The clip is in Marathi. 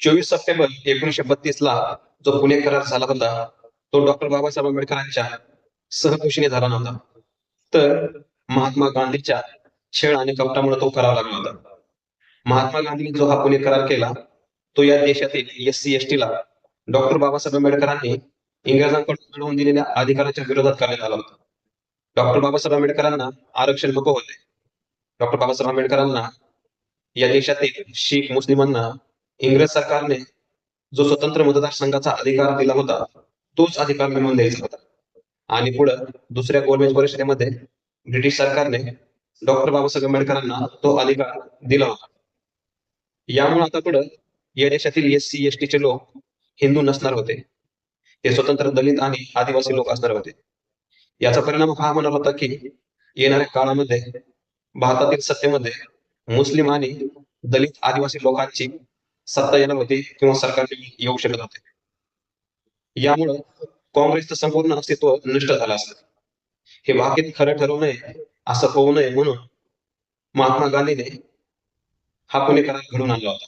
चोवीस सप्टेंबर एकोणीशे बत्तीस ला जो पुणे करार झाला होता तो डॉक्टर बाबासाहेब आंबेडकरांच्या सहकुशीने झाला नव्हता. तर महात्मा गांधीच्या छेड आणि कपटामुळे तो करावा लागला होता. महात्मा गांधींनी जो हा पुणे करार केला तो या देशातील एस सी एस ला डॉक्टर बाबासाहेब आंबेडकरांनी इंग्रजांकडून मिळवून दिलेल्या अधिकाराच्या विरोधात करण्यात आला होता. डॉक्टर बाबासाहेब आंबेडकरांना आरक्षण नको होते. डॉक्टर बाबासाहेब आंबेडकरांना या देशातील शीख मुस्लिमांना इंग्रज सरकारने जो स्वतंत्र मतदारसंघाचा अधिकार दिला होता तोच अधिकार मिळवून द्यायचा होता. आणि पुढे दुसऱ्या गोलमेज परिषदेमध्ये ब्रिटिश सरकारने डॉक्टर बाबासाहेब आंबेडकरांना तो अधिकार दिला होता. यामुळे आता पुढे या देशातील एस सी एस चे लोक हिंदू नसणार होते. ते स्वतंत्र दलित आणि आदिवासी लोक असणार होते. याचा परिणाम हा होणार होता की येणाऱ्या काळामध्ये भारतातील सत्तेमध्ये मुस्लिम आणि दलित आदिवासी लोकांची सत्ता येणार होती किंवा सरकारने येऊ शकत होते यामुळं काँग्रेसचं संपूर्ण अस्तित्व नष्ट झालं असतं. हे वाक्य खरं ठरवू नये असं होऊ नये म्हणून महात्मा गांधीने हा पुणे करार घडून आणला होता.